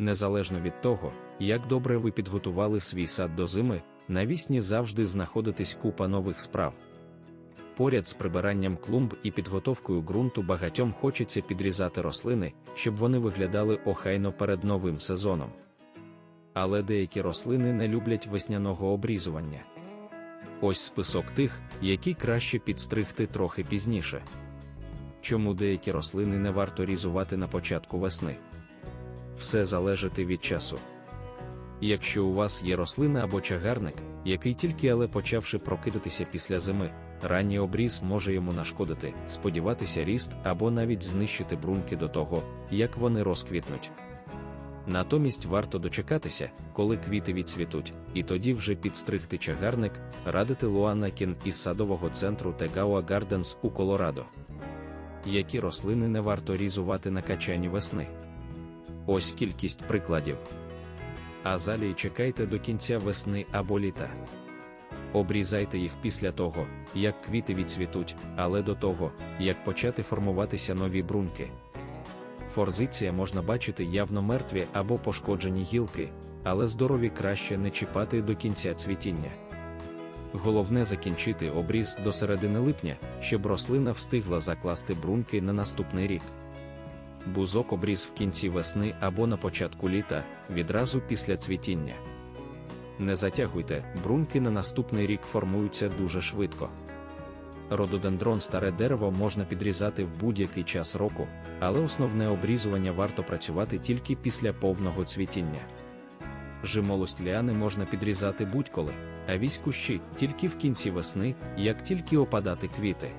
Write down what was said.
Незалежно від того, як добре ви підготували свій сад до зими, навісні завжди знаходитись купа нових справ. Поряд з прибиранням клумб і підготовкою ґрунту багатьом хочеться підрізати рослини, щоб вони виглядали охайно перед новим сезоном. Але деякі рослини не люблять весняного обрізування. Ось список тих, які краще підстригти трохи пізніше. Чому деякі рослини не варто різувати на початку весни? Все залежить від часу. Якщо у вас є рослина або чагарник, який тільки але почавши прокидатися після зими, ранній обріз може йому нашкодити, сподіватися ріст або навіть знищити бруньки до того, як вони розквітнуть. Натомість варто дочекатися, коли квіти відцвітуть, і тоді вже підстригти чагарник, радити Луанна Кін із садового центру Тегауа Гарденс у Колорадо. Які рослини не варто різувати на качані весни? Ось кількість прикладів. Азалії чекайте до кінця весни або літа. Обрізайте їх після того, як квіти відцвітуть, але до того, як почати формуватися нові бруньки. Форзиція можна бачити явно мертві або пошкоджені гілки, але здорові краще не чіпати до кінця цвітіння. Головне закінчити обріз до середини липня, щоб рослина встигла закласти бруньки на наступний рік. Бузок обріз в кінці весни або на початку літа, відразу після цвітіння. Не затягуйте, бруньки на наступний рік формуються дуже швидко. Рододендрон старе дерево можна підрізати в будь-який час року, але основне обрізування варто працювати тільки після повного цвітіння. Жимолость ліани можна підрізати будь-коли, а вісь тільки в кінці весни, як тільки опадати квіти.